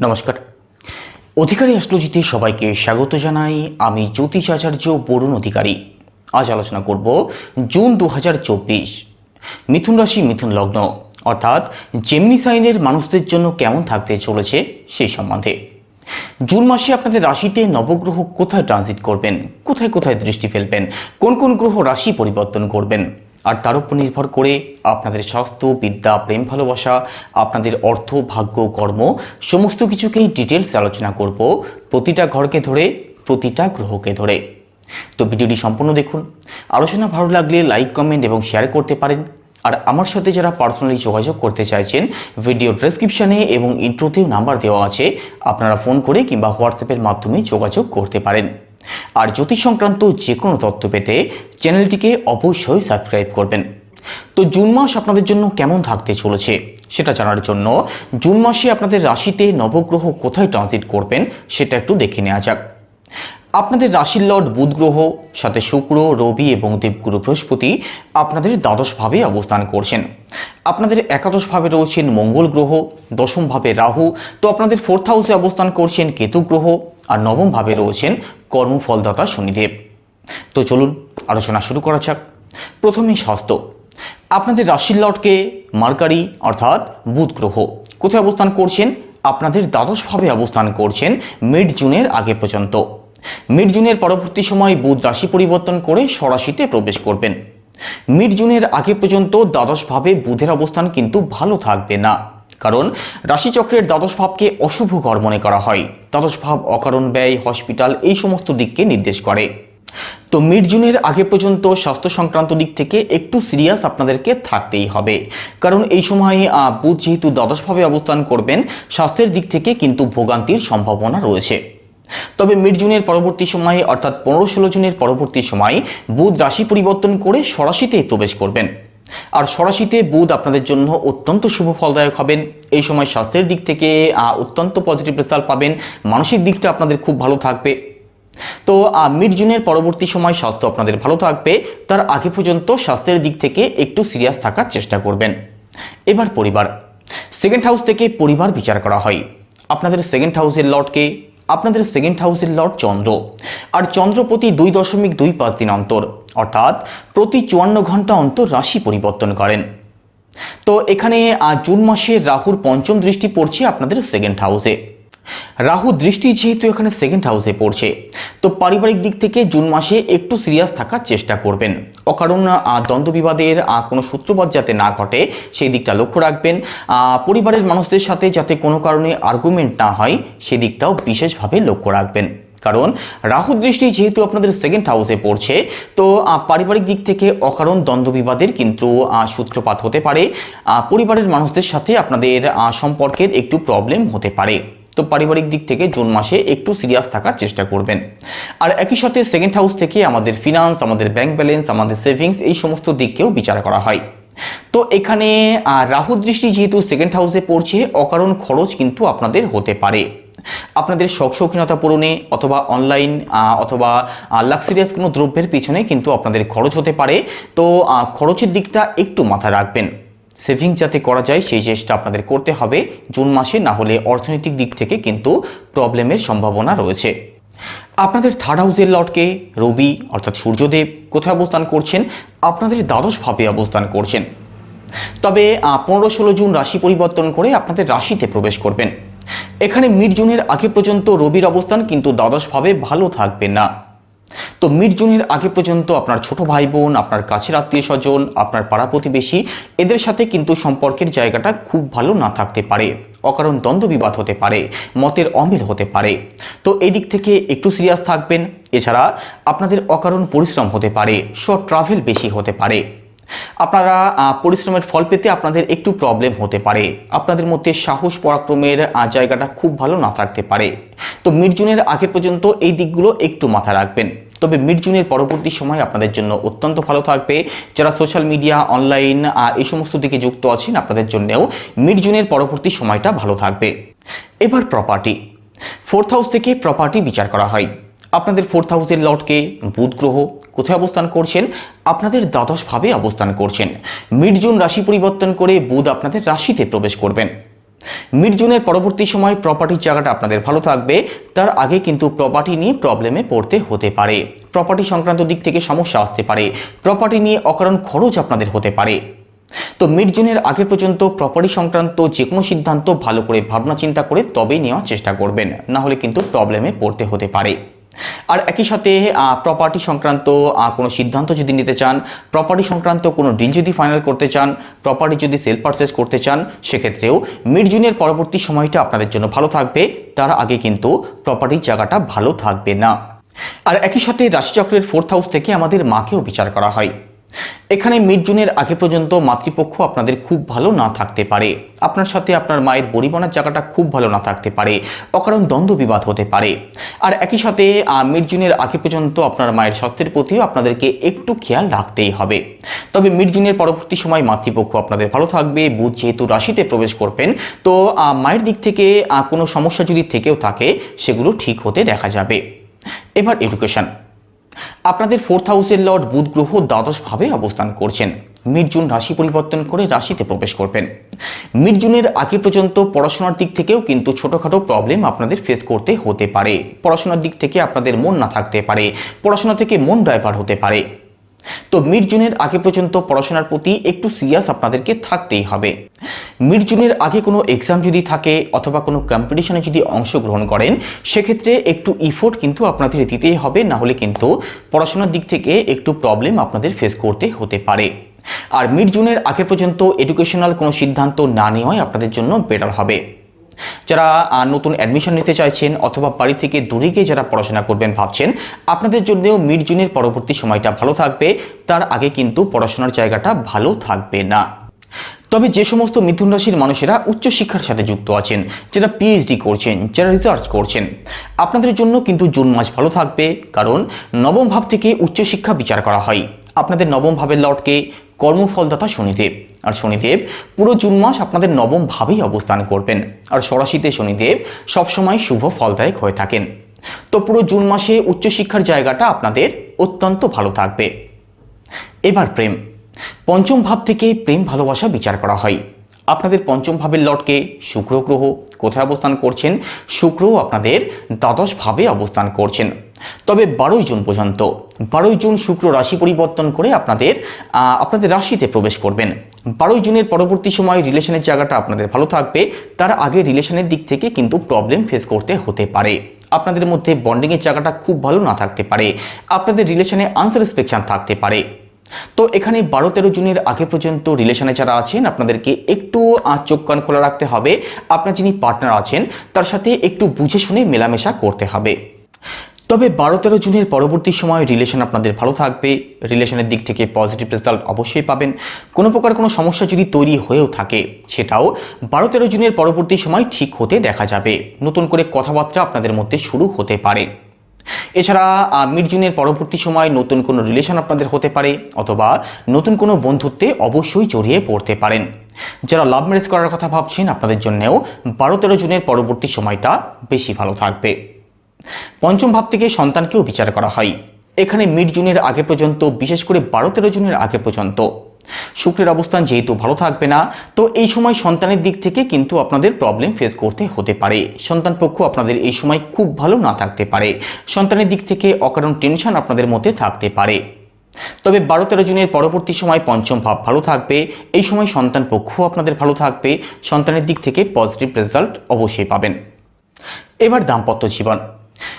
নমস্কার। অধিকারী অ্যাস্ট্রোজিতে সবাইকে স্বাগত জানাই। আমি জ্যোতিষাচার্য বরুণ অধিকারী। আজ আলোচনা করব জুন দু হাজার চব্বিশ, মিথুন রাশি, মিথুন লগ্ন। অর্থাৎ জেমিনি সাইনের মানুষদের জন্য কেমন থাকতে চলেছে সেই সম্বন্ধে। জুন মাসে আপনাদের রাশিতে নবগ্রহ কোথায় ট্রানজিট করবেন? কোথায় কোথায় দৃষ্টি ফেলবেন? কোন কোন গ্রহ রাশি পরিবর্তন করবেন? আর তার উপর নির্ভর করে আপনাদের স্বাস্থ্য, বিদ্যা, প্রেম, ভালোবাসা, আপনাদের অর্থ, ভাগ্য, কর্ম, সমস্ত কিছুকেই ডিটেলস আলোচনা করব প্রতিটা ঘরকে ধরে, প্রতিটা গ্রহকে ধরে। তো ভিডিওটি সম্পূর্ণ দেখুন। আলোচনা ভালো লাগলে লাইক কমেন্ট এবং শেয়ার করতে পারেন। আর আমার সাথে যারা পার্সোনালি যোগাযোগ করতে চাইছেন ভিডিও ডেসক্রিপশানে এবং ইন্ট্রোতেও নাম্বার দেওয়া আছে, আপনারা ফোন করে কিংবা হোয়াটসঅ্যাপের মাধ্যমে যোগাযোগ করতে পারেন। আর জ্যোতিষ সংক্রান্ত যে কোনো তথ্য পেতে চ্যানেলটিকে অবশ্যই সাবস্ক্রাইব করবেন। তো জুন মাস আপনাদের জন্য কেমন থাকতে চলেছে সেটা জানার জন্য জুন মাসে আপনাদের রাশিতে নবগ্রহ কোথায় ট্রানজিট করবেন সেটা একটু দেখে নেওয়া যাক। আপনাদের রাশির লর্ড বুধ গ্রহ, সাথে শুক্র, রবি এবং দেবগুরু বৃহস্পতি আপনাদের দ্বাদশভাবে অবস্থান করছেন। আপনাদের একাদশভাবে রয়েছেন মঙ্গল গ্রহ, দশমভাবে রাহু, তো আপনাদের ফোর্থ হাউসে অবস্থান করছেন কেতু গ্রহ, আর নবমভাবে রয়েছেন কর্মফলদাতা শনিদেব। তো চলুন, আলোচনা শুরু করা যাক। প্রথমে স্বাস্থ্য। আপনাদের রাশির লর্ডকে মার্কারি, অর্থাৎ বুধ গ্রহ, কোথায় অবস্থান করছেন? আপনাদের দ্বাদশভাবে অবস্থান করছেন মিড জুনের আগে পর্যন্ত। মিড জুনের পরবর্তী সময় বুধ রাশি পরিবর্তন করে সরাসিতে প্রবেশ করবেন। মিড জুনের আগে পর্যন্ত দ্বাদশভাবে বুধের অবস্থান কিন্তু ভালো থাকবে না। কারণ রাশিচক্রের দ্বাদশ ভাবকে অশুভ ঘর মনে করা হয়। দ্বাদশ ভাব অকারণ ব্যয়, হসপিটাল এই সমস্ত দিককে নির্দেশ করে। তো মিড জুনের আগে পর্যন্ত স্বাস্থ্য সংক্রান্ত দিক থেকে একটু সিরিয়াস আপনাদেরকে থাকতেই হবে। কারণ এই সময় বুধ যেহেতু দ্বাদশভাবে অবস্থান করবেন, স্বাস্থ্যের দিক থেকে কিন্তু ভোগান্তির সম্ভাবনা রয়েছে। তবে মিড জুনের পরবর্তী সময়ে, অর্থাৎ পনেরো ষোলো জুনের পরবর্তী সময়, বুধ রাশি পরিবর্তন করে সরাসিতে প্রবেশ করবেন। আর সরাসিতে বুধ আপনাদের জন্য অত্যন্ত শুভ ফলদায়ক হবেন। এই সময় স্বাস্থ্যের দিক থেকে অত্যন্ত পজিটিভ রেজাল্ট পাবেন। মানসিক দিকটা আপনাদের খুব ভালো থাকবে। তো মিড জুনের পরবর্তী সময় স্বাস্থ্য আপনাদের ভালো থাকবে। তার আগে পর্যন্ত স্বাস্থ্যের দিক থেকে একটু সিরিয়াস থাকার চেষ্টা করবেন। এবার পরিবার। সেকেন্ড হাউস থেকে পরিবার বিচার করা হয়। আপনাদের সেকেন্ড হাউসের লর্ডকে আপনাদের সেকেন্ড হাউসের লর্ড চন্দ্র। আর চন্দ্র প্রতি দুই দশমিক দুই পাঁচ দিন অন্তর। অর্থাৎ প্রতি চুয়ান্ন ঘণ্টা অন্তর রাশি পরিবর্তন করেন। তো এখানে জুন মাসে রাহুর পঞ্চম দৃষ্টি পড়ছে আপনাদের সেকেন্ড হাউসে রাহু দৃষ্টি যেহেতু এখানে সেকেন্ড হাউসে পড়ছে তো পারিবারিক দিক থেকে জুন মাসে একটু সিরিয়াস থাকার চেষ্টা করবেন। অকারণ আহ, দ্বন্দ্ব বিবাদের কোনো সূত্রপাত যাতে না ঘটে সেই দিকটা লক্ষ্য রাখবেন। পরিবারের মানুষদের সাথে যাতে কোনো কারণে আর্গুমেন্ট না হয় সেই দিকটাও বিশেষভাবে লক্ষ্য রাখবেন। কারণ রাহু দৃষ্টি যেহেতু আপনাদের সেকেন্ড হাউসে পড়ছে, তো পারিবারিক দিক থেকে অকারণ দ্বন্দ্ব বিবাদের কিন্তু সূত্রপাত হতে পারে। পরিবারের মানুষদের সাথে আপনাদের সম্পর্কের একটু প্রবলেম হতে পারে। তো, পারিবারিক দিক থেকে জুন মাসে একটু সিরিয়াস থাকার চেষ্টা করবেন। আর একই সাথে সেকেন্ড হাউস থেকে আমাদের ফিনান্স আমাদের ব্যাংক ব্যালেন্স আমাদের সেভিংস এই সমস্ত দিককেও বিচার করা হয়। তো, এখানে রাহু দৃষ্টি যেহেতু সেকেন্ড হাউসে পড়ছে, অকারণ খরচ কিন্তু আপনাদের হতে পারে। আপনাদের শখ শৌখিনতা পূরণে অথবা অনলাইন অথবা লাক্সারিয়াস কোনো দ্রব্যের পিছনে কিন্তু আপনাদের খরচ হতে পারে। তো খরচের দিকটা একটু মাথায় রাখবেন। সেভিং যাতে করা যায় সেই চেষ্টা আপনাদের করতে হবে। জুন মাসে না হলে অর্থনৈতিক দিক থেকে কিন্তু প্রবলেমের সম্ভাবনা রয়েছে। আপনাদের থার্ড হাউসের লটকে রবি অর্থাৎ সূর্যদেব কোথায় অবস্থান করছেন? আপনাদের দ্বাদশভাবে অবস্থান করছেন। তবে পনেরো ষোলো জুন রাশি পরিবর্তন করে আপনাদের রাশিতে প্রবেশ করবেন। এখানে মিড জুনের আগে পর্যন্ত রবির অবস্থান কিন্তু দ্বাদশভাবে ভালো থাকবে না। তো মিড জুনের আগে পর্যন্ত আপনার ছোট ভাই বোন আপনার কাছের আত্মীয় স্বজন আপনার পাড়া প্রতিবেশী, এদের সাথে কিন্তু সম্পর্কের জায়গাটা খুব ভালো না থাকতে পারে। অকারণ দ্বন্দ্ব বিবাদ হতে পারে, মতের অমিল হতে পারে। তো এই দিক থেকে একটু সিরিয়াস থাকবেন। এছাড়া আপনাদের অকারণ পরিশ্রম হতে পারে শর্ট ট্রাভেল বেশি হতে পারে। আপনারা পরিশ্রমের ফল পেতে আপনাদের একটু প্রবলেম হতে পারে। আপনাদের মধ্যে সাহস পরাক্রমের জায়গাটা খুব ভালো না থাকতে পারে। তো মিড জুনের আগে পর্যন্ত এই দিকগুলো একটু মাথা রাখবেন। তবে মিড জুনের পরবর্তী সময় আপনাদের জন্য অত্যন্ত ভালো থাকবে। যারা সোশ্যাল মিডিয়া অনলাইন এই সমস্ত দিকে যুক্ত আছেন আপনাদের জন্যও মিড জুনের পরবর্তী সময়টা ভালো থাকবে। এবার প্রপার্টি ফোর্থ হাউস থেকে প্রপার্টি বিচার করা হয়। আপনাদের ফোর্থ হাউসের লর্ডকে বুধ গ্রহ কোথায় অবস্থান করছেন? আপনাদের দ্বাদশভাবে অবস্থান করছেন। মিড জুন রাশি পরিবর্তন করে বুধ আপনাদের রাশিতে প্রবেশ করবেন। মিড জুনের পরবর্তী সময় প্রপার্টির জায়গাটা আপনাদের ভালো থাকবে। তার আগে কিন্তু প্রপার্টি নিয়ে প্রবলেমে পড়তে হতে পারে। প্রপার্টি সংক্রান্ত দিক থেকে সমস্যা আসতে পারে। প্রপার্টি নিয়ে অকারণ খরচ আপনাদের হতে পারে। তো মিড জুনের আগে পর্যন্ত প্রপার্টি সংক্রান্ত যে কোনো সিদ্ধান্ত ভালো করে ভাবনা চিন্তা করে তবেই নেওয়ার চেষ্টা করবেন। না হলে কিন্তু প্রবলেমে পড়তে হতে পারে। আর একই সাথে প্রপার্টি সংক্রান্ত কোনো সিদ্ধান্ত যদি নিতে চান প্রপার্টি সংক্রান্ত কোনো ডিল যদি ফাইনাল করতে চান প্রপার্টি যদি সেল পারচেস করতে চান, সেক্ষেত্রেও মিড জুনের পরবর্তী সময়টা আপনাদের জন্য ভালো থাকবে। তার আগে কিন্তু প্রপার্টির জায়গাটা ভালো থাকবে না। আর একই সাথে রাশিচক্রের ফোর্থ হাউস থেকে আমাদের মাকেও বিচার করা হয়। এখানে মিড জুনের আগে পর্যন্ত মাতৃপক্ষ আপনাদের খুব ভালো না থাকতে পারে। আপনার সাথে আপনার মায়ের পরিবহনের জায়গাটা খুব ভালো না থাকতে পারে। অকারণ দ্বন্দ্ব বিবাদ হতে পারে। আর একই সাথে মিড জুনের আগে পর্যন্ত আপনার মায়ের স্বাস্থ্যের প্রতিও আপনাদেরকে একটু খেয়াল রাখতেই হবে। তবে মিড জুনের পরবর্তী সময় মাতৃপক্ষ আপনাদের ভালো থাকবে, বুধ যেহেতু রাশিতে প্রবেশ করবেন, তো মায়ের দিক থেকে কোনো সমস্যা যদি থেকেও থাকে, সেগুলো ঠিক হতে দেখা যাবে। এবার এডুকেশন আপনাদের ফোর্থ হাউসের লর্ড বুধ গ্রহ দ্বাদশভাবে অবস্থান করছেন। মিড জুন রাশি পরিবর্তন করে রাশিতে প্রবেশ করবেন। মিড জুনের আগে পর্যন্ত পড়াশোনার দিক থেকেও কিন্তু ছোটোখাটো প্রবলেম আপনাদের ফেস করতে হতে পারে। পড়াশোনার দিক থেকে আপনাদের মন না থাকতে পারে। পড়াশোনা থেকে মন ড্রাইভার হতে পারে। তো মিড জুনের আগে পর্যন্ত পড়াশোনার প্রতি একটু সিরিয়াস আপনাদেরকে থাকতেই হবে। মিড জুনের আগে কোনো এক্সাম যদি থাকে অথবা কোনো কম্পিটিশনে যদি অংশগ্রহণ করেন, সেক্ষেত্রে একটু ইফোর্ট কিন্তু আপনাদের দিতেই হবে, না হলে কিন্তু পড়াশোনার দিক থেকে একটু প্রবলেম আপনাদের ফেস করতে হতে পারে। আর মিড জুনের আগে পর্যন্ত এডুকেশনাল কোনো সিদ্ধান্ত না নেওয়াই আপনাদের জন্য বেটার হবে। যারা নতুন অ্যাডমিশন নিতে চাইছেন অথবা বাড়ি থেকে দূরে গিয়ে যারা পড়াশোনা করবেন ভাবছেন, আপনাদের জন্যও মিড জুনের পরবর্তী সময়টা ভালো থাকবে। তার আগে কিন্তু পড়াশোনার জায়গাটা ভালো থাকবে না। তবে যে সমস্ত মিথুন রাশির মানুষেরা উচ্চশিক্ষার সাথে যুক্ত আছেন, যারা পিএইচডি করছেন, যারা রিসার্চ করছেন, আপনাদের জন্য কিন্তু জুন মাস ভালো থাকবে। কারণ নবম ভাব থেকে উচ্চশিক্ষা বিচার করা হয়। আপনাদের নবম ভাবের লটকে কর্মফলদাতা শনিদেব। আর শনিদেব পুরো জুন মাস আপনাদের নবম ভাবেই অবস্থান করবেন। আর সরাসিতে শনিদেব সবসময় শুভ ফলদায়ক হয়ে থাকেন। তো পুরো জুন মাসে উচ্চশিক্ষার জায়গাটা আপনাদের অত্যন্ত ভালো থাকবে। এবার প্রেম। পঞ্চম ভাব থেকে প্রেম ভালোবাসা বিচার করা হয়। আপনাদের পঞ্চম ভাবের লটকে শুক্র গ্রহ কোথায় অবস্থান করছেন? শুক্রও আপনাদের দ্বাদশ ভাবে অবস্থান করছেন। তবে বারোই জুন পর্যন্ত, বারোই জুন শুক্র রাশি পরিবর্তন করে আপনাদের আপনাদের রাশিতে প্রবেশ করবেন। বারোই জুনের পরবর্তী সময় রিলেশনের জায়গাটা আপনাদের ভালো থাকবে। তার আগে রিলেশনের দিক থেকে কিন্তু প্রবলেম ফেস করতে হতে পারে। আপনাদের মধ্যে বন্ডিংয়ের জায়গাটা খুব ভালো না থাকতে পারে। আপনাদের রিলেশনে আনসারেসপেকশন থাকতে পারে। তো এখানে বারো তেরো জুনের আগে পর্যন্ত রিলেশনে যারা আছেন, আপনাদেরকে একটু চোখ কান খোলা রাখতে হবে। আপনার যিনি পার্টনার আছেন, তার সাথে একটু বুঝে শুনে মেলামেশা করতে হবে। তবে বারো তেরো জুনের পরবর্তী সময় রিলেশন আপনাদের ভালো থাকবে। রিলেশনের দিক থেকে পজিটিভ রেজাল্ট অবশ্যই পাবেন। কোনো প্রকার কোনো সমস্যা যদি তৈরি হয়েও থাকে, সেটাও বারো তেরো জুনের পরবর্তী সময় ঠিক হতে দেখা যাবে। নতুন করে কথাবার্তা আপনাদের মধ্যে শুরু হতে পারে। এছাড়া মিড জুনের পরবর্তী সময় নতুন কোনো রিলেশন আপনাদের হতে পারে অথবা নতুন কোনো বন্ধুত্বে অবশ্যই জড়িয়ে পড়তে পারেন। যারা লাভ ম্যারেজ করার কথা ভাবছেন, আপনাদের জন্যেও বারো তেরো জুনের পরবর্তী সময়টা বেশি ভালো থাকবে। পঞ্চম ভাব থেকে সন্তানকেও বিচার করা হয়। এখানে মিড জুনের আগে পর্যন্ত, বিশেষ করে বারো তেরো জুনের আগে পর্যন্ত। শুক্রের অবস্থান যেহেতু ভালো থাকবে না, তো এই সময় সন্তানের দিক থেকে কিন্তু আপনাদের প্রবলেম ফেস করতে হতে পারে। সন্তান পক্ষ আপনাদের এই সময় খুব ভালো না থাকতে পারে। সন্তানের দিক থেকে অকারণ টেনশন আপনাদের মধ্যে থাকতে পারে। তবে বারো তেরো জুনের পরবর্তী সময় পঞ্চম ভাব ভালো থাকবে। এই সময় সন্তান পক্ষ আপনাদের ভালো থাকবে। সন্তানের দিক থেকে পজিটিভ রেজাল্ট অবশ্যই পাবেন। এবার দাম্পত্য জীবন।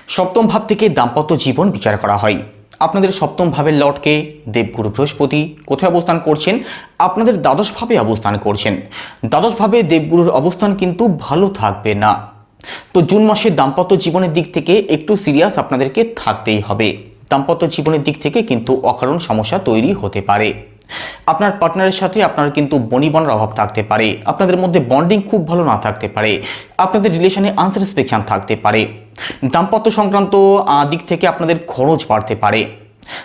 সপ্তম ভাব থেকে দাম্পত্য জীবন বিচার করা হয়। আপনাদের সপ্তম ভাবের লটকে দেবগুরু বৃহস্পতি কোথায় অবস্থান করছেন? আপনাদের দ্বাদশ ভাবে অবস্থান করছেন। দ্বাদশ ভাবে দেবগুরুর অবস্থান কিন্তু ভালো থাকবে না। তো জুন মাসের দাম্পত্য জীবনের দিক থেকে একটু সিরিয়াস আপনাদেরকে থাকতেই হবে। দাম্পত্য জীবনের দিক থেকে কিন্তু অকারণ সমস্যা তৈরি হতে পারে। আপনার পার্টনারের সাথে আপনার কিন্তু বনিবনের অভাব থাকতে পারে। আপনাদের মধ্যে বন্ডিং খুব ভালো না থাকতে পারে। আপনাদের রিলেশনে আনসারেসপেকশন থাকতে পারে। দাম্পত্য সংক্রান্ত দিক থেকে আপনাদের খরচ বাড়তে পারে।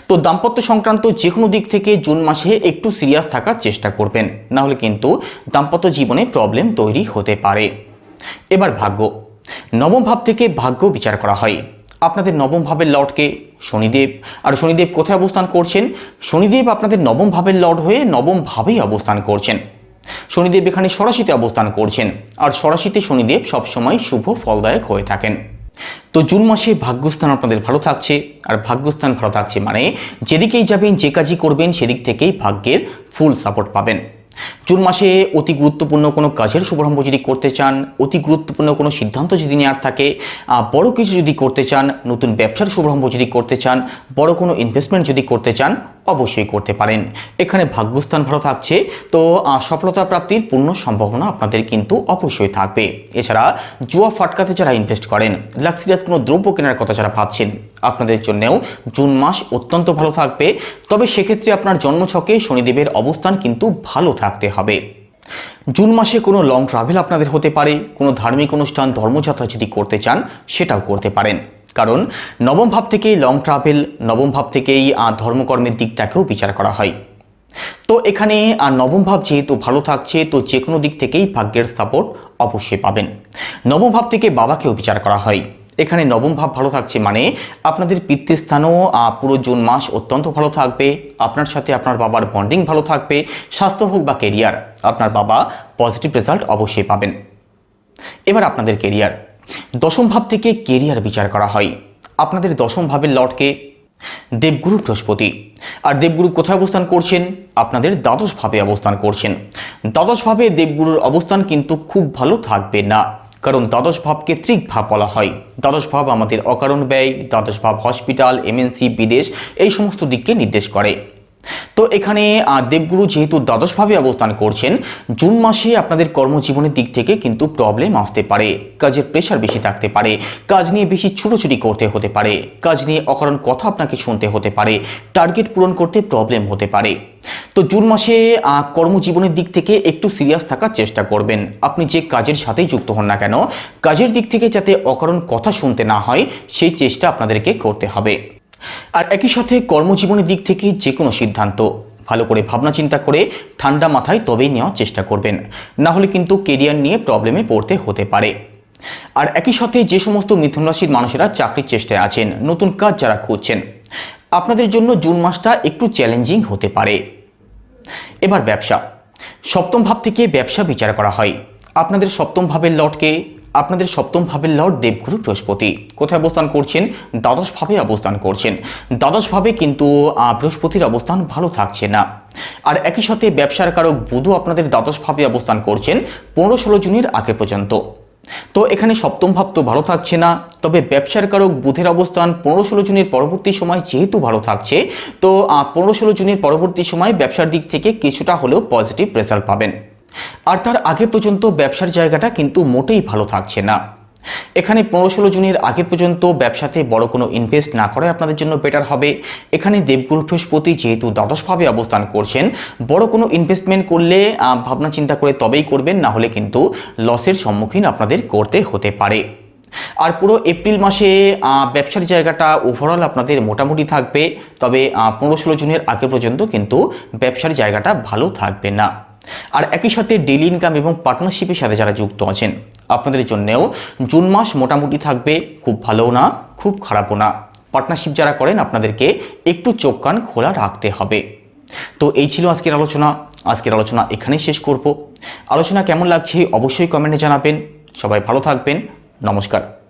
তো দাম্পত্য সংক্রান্ত যে কোনো দিক থেকে জুন মাসে একটু সিরিয়াস থাকার চেষ্টা করবেন। না হলে কিন্তু দাম্পত্য জীবনে প্রবলেম তৈরি হতে পারে। এবার ভাগ্য। নবম ভাব থেকে ভাগ্য বিচার করা হয়। আপনাদের নবম ভাবের লর্ডকে শনিদেব। আর শনিদেব কোথায় অবস্থান করছেন? শনিদেব আপনাদের নবম ভাবের লর্ড হয়ে নবম ভাবেই অবস্থান করছেন। শনিদেব এখানে সরাসিতে অবস্থান করছেন। আর সরাসিতে শনিদেব সবসময় শুভ ফলদায়ক হয়ে থাকেন। তো জুন মাসে ভাগ্যস্থান আপনাদের ভালো থাকছে। আর ভাগ্যস্থান ভালো থাকছে মানে যেদিকেই যাবেন, যে কাজই করবেন, সেদিক থেকেই ভাগ্যের ফুল সাপোর্ট পাবেন। জুন মাসে অতি গুরুত্বপূর্ণ কোনো কাজের শুভারম্ভ যদি করতে চান, অতি গুরুত্বপূর্ণ কোনো সিদ্ধান্ত যদি নেওয়ার থাকে বড় কিছু যদি করতে চান, নতুন ব্যবসার শুভারম্ভ যদি করতে চান, বড় কোনো ইনভেস্টমেন্ট যদি করতে চান অবশ্যই করতে পারেন। এখানে ভাগ্যস্থান ভালো থাকছে, তো সফলতা প্রাপ্তির পূর্ণ সম্ভাবনা আপনাদের কিন্তু অবশ্যই থাকবে। এছাড়া, জুয়া ফাটকাতে যারা ইনভেস্ট করেন লাক্সারিয়াস কোনো দ্রব্য কেনার কথা যারা ভাবছেন, আপনাদের জন্যেও জুন মাস অত্যন্ত ভালো থাকবে। তবে সেক্ষেত্রে আপনার জন্মছকে শনিদেবের অবস্থান কিন্তু ভালো থাকতে হবে। জুন মাসে কোনো লং ট্রাভেল আপনাদের হতে পারে, কোনো ধার্মিক অনুষ্ঠান, ধর্মযাত্রা যদি করতে চান, সেটাও করতে পারেন। কারণ নবম ভাব থেকেই লং ট্রাভেল নবম ভাব থেকেই ধর্মকর্মের দিকটাকেও বিচার করা হয়। তো এখানে আর নবম ভাব যেহেতু ভালো থাকছে, তো যে কোনো দিক থেকেই ভাগ্যের সাপোর্ট অবশ্যই পাবেন। নবম ভাব থেকে বাবাকেও বিচার করা হয়। এখানে নবম ভাব ভালো থাকছে মানে আপনাদের পিতৃস্থানও পুরো জুন মাস অত্যন্ত ভালো থাকবে। আপনার সাথে আপনার বাবার বন্ডিং ভালো থাকবে। স্বাস্থ্য হোক বা কেরিয়ার আপনার বাবা পজিটিভ রেজাল্ট অবশ্যই পাবেন। এবার আপনাদের কেরিয়ার দশম ভাব থেকে কেরিয়ার বিচার করা হয়। আপনাদের দশম ভাবের লর্ডকে দেবগুরু বৃহস্পতি। আর দেবগুরু কোথায় অবস্থান করছেন? আপনাদের দ্বাদশ ভাবে অবস্থান করছেন। দ্বাদশ ভাবে দেবগুরুর অবস্থান কিন্তু খুব ভালো থাকবে না। কারণ দ্বাদশ ভাবকে ত্রিক ভাব বলা হয়। দ্বাদশ ভাব আমাদের অকারণ ব্যয়, দ্বাদশ ভাব হসপিটাল এমএনসি বিদেশ, এই সমস্ত দিককে নির্দেশ করে। তো এখানে দেবগুরু যেহেতু দ্বাদশভাবে অবস্থান করছেন, জুন মাসে আপনাদের কর্মজীবনের দিক থেকে কিন্তু প্রবলেম আসতে পারে। কাজের প্রেশার বেশি থাকতে পারে। কাজ নিয়ে বেশি ছুটোছুটি করতে হতে পারে। কাজ নিয়ে অকারণ কথা আপনাকে শুনতে হতে পারে। টার্গেট পূরণ করতে প্রবলেম হতে পারে। তো জুন মাসে কর্মজীবনের দিক থেকে একটু সিরিয়াস থাকার চেষ্টা করবেন। আপনি যে কাজের সাথেই যুক্ত হন না কেন, কাজের দিক থেকে যাতে অকারণ কথা শুনতে না হয়, সেই চেষ্টা আপনাদেরকে করতে হবে। আর একই সাথে কর্মজীবনের দিক থেকে যে কোনো সিদ্ধান্ত। ভালো করে ভাবনা চিন্তা করে ঠান্ডা মাথায় তবেই নেওয়ার চেষ্টা করবেন। না হলে কিন্তু কেরিয়ার নিয়ে প্রবলেমে পড়তে হতে পারে। আর একই সাথে যে সমস্ত মিথুন রাশির মানুষেরা চাকরির চেষ্টায় আছেন, নতুন কাজ যারা খুঁজছেন, আপনাদের জন্য জুন মাসটা একটু চ্যালেঞ্জিং হতে পারে। এবার ব্যবসা। সপ্তম ভাব থেকে ব্যবসা বিচার করা হয়। আপনাদের সপ্তম ভাবের লর্ডকে আপনাদের সপ্তম ভাবের লর্ড দেবগুরু বৃহস্পতি। কোথায় অবস্থান করছেন? দ্বাদশ ভাবে অবস্থান করছেন। দ্বাদশ ভাবে কিন্তু বৃহস্পতির অবস্থান ভালো থাকছে না। আর একই সাথে ব্যবসার কারক বুধও আপনাদের দ্বাদশ ভাবে অবস্থান করছেন পনেরো ষোলো জুনের আগে পর্যন্ত। তো এখানে সপ্তম ভাব তো ভালো থাকছে না, তবে ব্যবসার কারক বুধের অবস্থান পনেরো ষোলো জুনের পরবর্তী সময় যেহেতু ভালো থাকছে, তো পনেরো ষোলো জুনের পরবর্তী সময় ব্যবসার দিক থেকে কিছুটা হলেও পজিটিভ রেজাল্ট পাবেন। আর তার আগে পর্যন্ত ব্যবসার জায়গাটা কিন্তু মোটেই ভালো থাকছে না। এখানে পনেরো ষোলো জুনের আগে পর্যন্ত ব্যবসাতে বড় কোনো ইনভেস্ট না করাই আপনাদের জন্য বেটার হবে। এখানে দেবগুরু বৃহস্পতি যেহেতু দ্বাদশভাবে অবস্থান করছেন, বড় কোনো ইনভেস্টমেন্ট করলে ভাবনা চিন্তা করে তবেই করবেন, না হলে কিন্তু লসের সম্মুখীন আপনাদের করতে হতে পারে। আর পুরো এপ্রিল মাসে ব্যবসার জায়গাটা ওভারঅল আপনাদের মোটামুটি থাকবে, তবে পনেরো ষোলো জুনের আগে পর্যন্ত কিন্তু ব্যবসার জায়গাটা ভালো থাকবে না। আর একই সাথে ডেলি ইনকাম এবং পার্টনারশিপের সাথে যারা যুক্ত আছেন, আপনাদের জন্যেও জুন মাস মোটামুটি থাকবে খুব ভালোও না, খুব খারাপও না। পার্টনারশিপ যারা করেন, আপনাদেরকে একটু চোখ কান খোলা রাখতে হবে। তো এই ছিল আজকের আলোচনা। আজকের আলোচনা এখানেই শেষ করব। আলোচনা কেমন লাগছে অবশ্যই কমেন্টে জানাবেন। সবাই ভালো থাকবেন। নমস্কার।